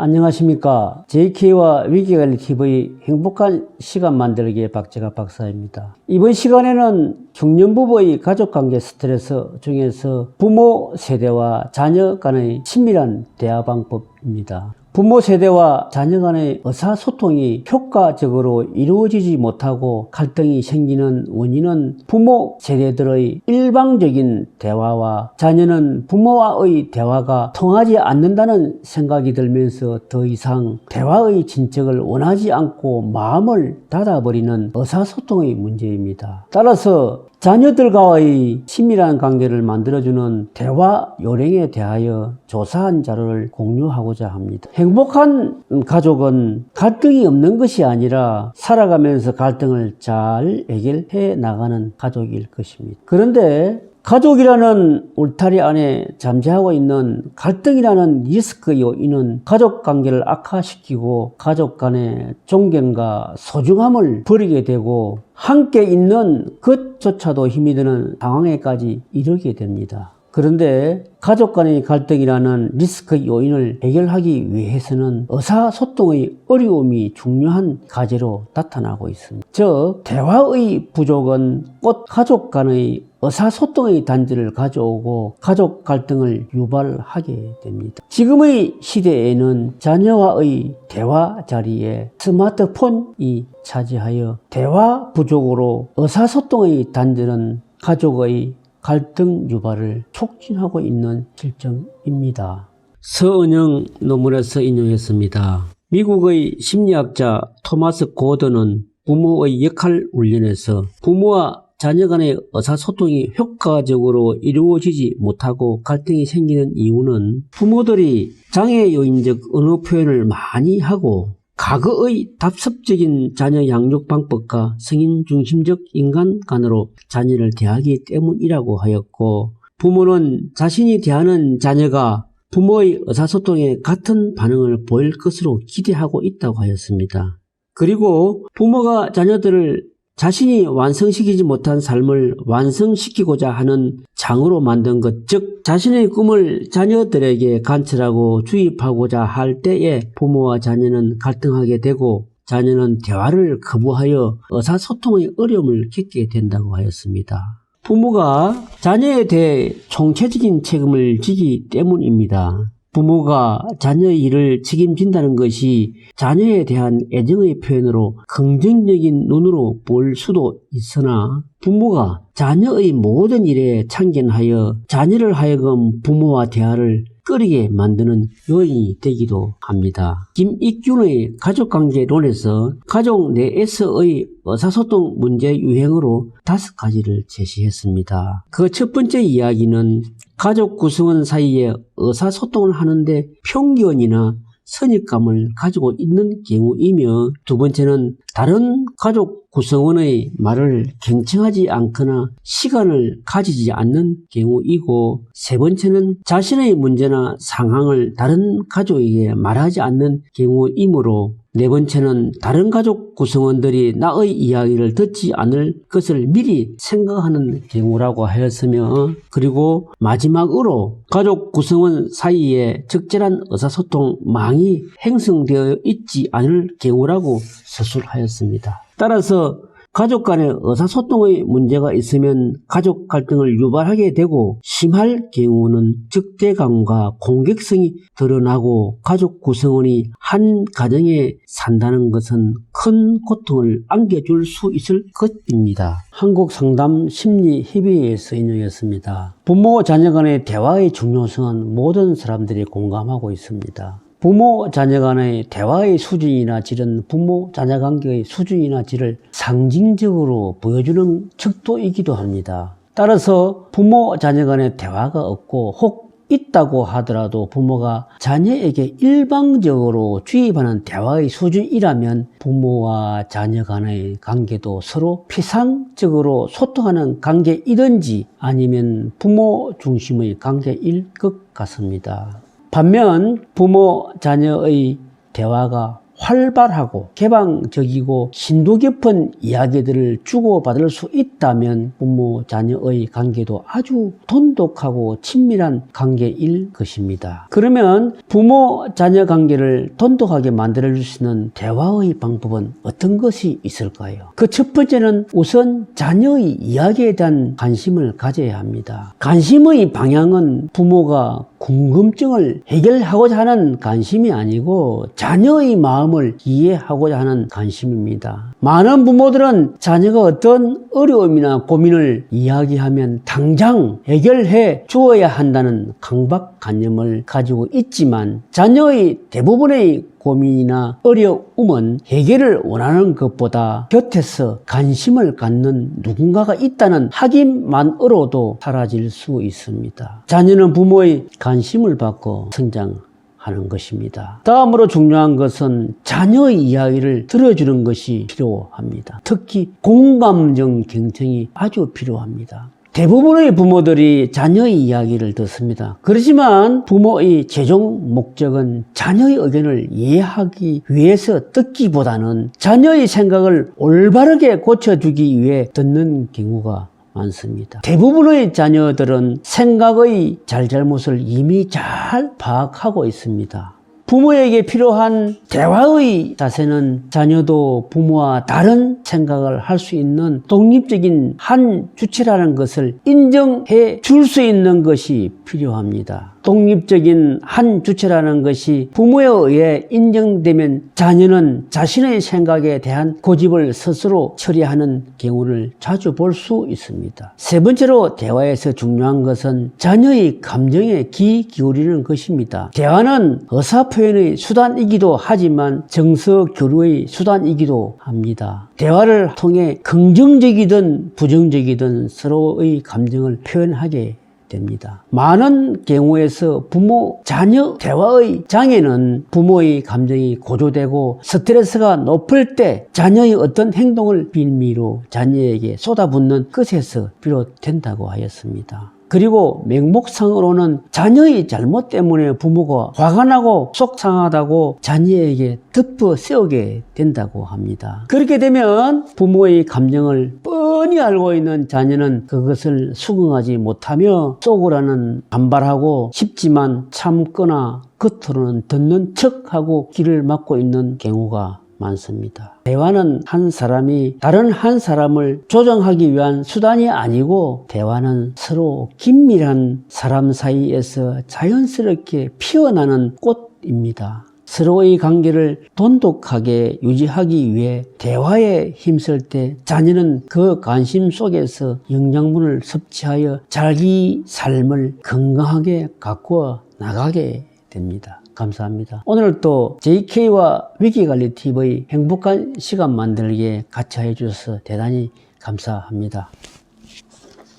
안녕하십니까. JK와 위기관리 TV 행복한 시간 만들기의 박재가 박사입니다. 이번 시간에는 중년부부의 가족관계 스트레스 중에서 부모 세대와 자녀 간의 친밀한 대화 방법입니다. 부모 세대와 자녀 간의 의사소통이 효과적으로 이루어지지 못하고 갈등이 생기는 원인은 부모 세대들의 일방적인 대화와 자녀는 부모와의 대화가 통하지 않는다는 생각이 들면서 더 이상 대화의 진척을 원하지 않고 마음을 닫아버리는 의사소통의 문제입니다. 따라서 자녀들과의 친밀한 관계를 만들어주는 대화 요령에 대하여 조사한 자료를 공유하고자 합니다. 행복한 가족은 갈등이 없는 것이 아니라 살아가면서 갈등을 잘 해결해 나가는 가족일 것입니다. 그런데 가족이라는 울타리 안에 잠재하고 있는 갈등이라는 리스크 요인은 가족 관계를 악화시키고 가족 간의 존경과 소중함을 버리게 되고 함께 있는 것조차도 힘이 드는 상황에까지 이르게 됩니다. 그런데 가족 간의 갈등이라는 리스크 요인을 해결하기 위해서는 의사소통의 어려움이 중요한 과제로 나타나고 있습니다. 즉, 대화의 부족은 곧 가족 간의 의사소통의 단절을 가져오고 가족 갈등을 유발하게 됩니다. 지금의 시대에는 자녀와의 대화 자리에 스마트폰이 차지하여 대화 부족으로 의사소통의 단절은 가족의 갈등 유발을 촉진하고 있는 실정입니다. 서은영 논문에서 인용했습니다. 미국의 심리학자 토마스 고던은 부모의 역할 훈련에서 부모와 자녀 간의 의사소통이 효과적으로 이루어지지 못하고 갈등이 생기는 이유는 부모들이 장애 요인적 언어 표현을 많이 하고 과거의 답습적인 자녀 양육 방법과 성인 중심적 인간관으로 자녀를 대하기 때문이라고 하였고 부모는 자신이 대하는 자녀가 부모의 의사소통에 같은 반응을 보일 것으로 기대하고 있다고 하였습니다. 그리고 부모가 자녀들을 자신이 완성시키지 못한 삶을 완성시키고자 하는 장으로 만든 것, 즉 자신의 꿈을 자녀들에게 관철하고 주입하고자 할 때에 부모와 자녀는 갈등하게 되고 자녀는 대화를 거부하여 의사소통의 어려움을 겪게 된다고 하였습니다. 부모가 자녀에 대해 총체적인 책임을 지기 때문입니다. 부모가 자녀의 일을 책임진다는 것이 자녀에 대한 애정의 표현으로 긍정적인 눈으로 볼 수도 있으나 부모가 자녀의 모든 일에 참견하여 자녀를 하여금 부모와 대화를 꺼리게 만드는 요인이 되기도 합니다. 김익균의 가족관계론에서 가족 내에서의 의사소통 문제 유행으로 다섯 가지를 제시했습니다. 그 첫 번째 이야기는 가족 구성원 사이에 의사소통을 하는데 편견이나 선입감을 가지고 있는 경우이며 두 번째는 다른 가족 구성원의 말을 경청하지 않거나 시간을 가지지 않는 경우이고 세 번째는 자신의 문제나 상황을 다른 가족에게 말하지 않는 경우이므로 네 번째는 다른 가족 구성원들이 나의 이야기를 듣지 않을 것을 미리 생각하는 경우라고 하였으며 그리고 마지막으로 가족 구성원 사이에 적절한 의사소통망이 형성되어 있지 않을 경우라고 서술하였습니다. 따라서 가족 간의 의사소통의 문제가 있으면 가족 갈등을 유발하게 되고 심할 경우는 적대감과 공격성이 드러나고 가족 구성원이 한 가정에 산다는 것은 큰 고통을 안겨줄 수 있을 것입니다. 한국 상담 심리 협의회에서 인용했습니다. 부모 자녀 간의 대화의 중요성은 모든 사람들이 공감하고 있습니다. 부모 자녀 간의 대화의 수준이나 질은 부모 자녀 관계의 수준이나 질을 상징적으로 보여주는 척도이기도 합니다. 따라서 부모 자녀 간의 대화가 없고 혹 있다고 하더라도 부모가 자녀에게 일방적으로 주입하는 대화의 수준이라면 부모와 자녀 간의 관계도 서로 피상적으로 소통하는 관계이든지 아니면 부모 중심의 관계일 것 같습니다. 반면 부모 자녀의 대화가 활발하고 개방적이고 심도 깊은 이야기들을 주고받을 수 있다면 부모 자녀의 관계도 아주 돈독하고 친밀한 관계일 것입니다. 그러면 부모 자녀 관계를 돈독하게 만들어 줄수 있는 대화의 방법은 어떤 것이 있을까요? 그 첫 번째는 우선 자녀의 이야기에 대한 관심을 가져야 합니다. 관심의 방향은 부모가 궁금증을 해결하고자 하는 관심이 아니고 자녀의 마음을 이해하고자 하는 관심입니다. 많은 부모들은 자녀가 어떤 어려움이나 고민을 이야기하면 당장 해결해 주어야 한다는 강박관념을 가지고 있지만 자녀의 대부분의 고민이나 어려움은 해결을 원하는 것보다 곁에서 관심을 갖는 누군가가 있다는 확인만으로도 사라질 수 있습니다. 자녀는 부모의 관심을 받고 성장 하는 것입니다. 다음으로 중요한 것은 자녀의 이야기를 들어주는 것이 필요합니다. 특히 공감정 경청이 아주 필요합니다. 대부분의 부모들이 자녀의 이야기를 듣습니다. 그렇지만 부모의 최종 목적은 자녀의 의견을 이해하기 위해서 듣기보다는 자녀의 생각을 올바르게 고쳐주기 위해 듣는 경우가 많습니다. 대부분의 자녀들은 생각의 잘잘못을 이미 잘 파악하고 있습니다. 부모에게 필요한 대화의 자세는 자녀도 부모와 다른 생각을 할 수 있는 독립적인 한 주체라는 것을 인정해 줄 수 있는 것이 필요합니다. 독립적인 한 주체라는 것이 부모에 의해 인정되면 자녀는 자신의 생각에 대한 고집을 스스로 처리하는 경우를 자주 볼 수 있습니다. 세 번째로 대화에서 중요한 것은 자녀의 감정에 귀 기울이는 것입니다. 대화는 의사 표 현의 수단이기도 하지만 정서 교류의 수단이기도 합니다. 대화를 통해 긍정적이든 부정적이든 서로의 감정을 표현하게 됩니다. 많은 경우에서 부모 자녀 대화의 장애는 부모의 감정이 고조되고 스트레스가 높을 때 자녀의 어떤 행동을 빌미로 자녀에게 쏟아붓는 것에서 비롯된다고 하였습니다. 그리고 맹목상으로는 자녀의 잘못 때문에 부모가 화가 나고 속상하다고 자녀에게 덮어 세우게 된다고 합니다. 그렇게 되면 부모의 감정을 뻔히 알고 있는 자녀는 그것을 수긍하지 못하며 속으로는 반발하고 싶지만 참거나 겉으로는 듣는 척하고 길을 막고 있는 경우가 많습니다. 대화는 한 사람이 다른 한 사람을 조정하기 위한 수단이 아니고 대화는 서로 긴밀한 사람 사이에서 자연스럽게 피어나는 꽃입니다. 서로의 관계를 돈독하게 유지하기 위해 대화에 힘쓸 때 자녀는 그 관심 속에서 영양분을 섭취하여 자기 삶을 건강하게 가꾸어 나가게 됩니다. 감사합니다. 오늘 또 JK와 위기관리TV의 행복한 시간 만들기에 같이 해주셔서 대단히 감사합니다.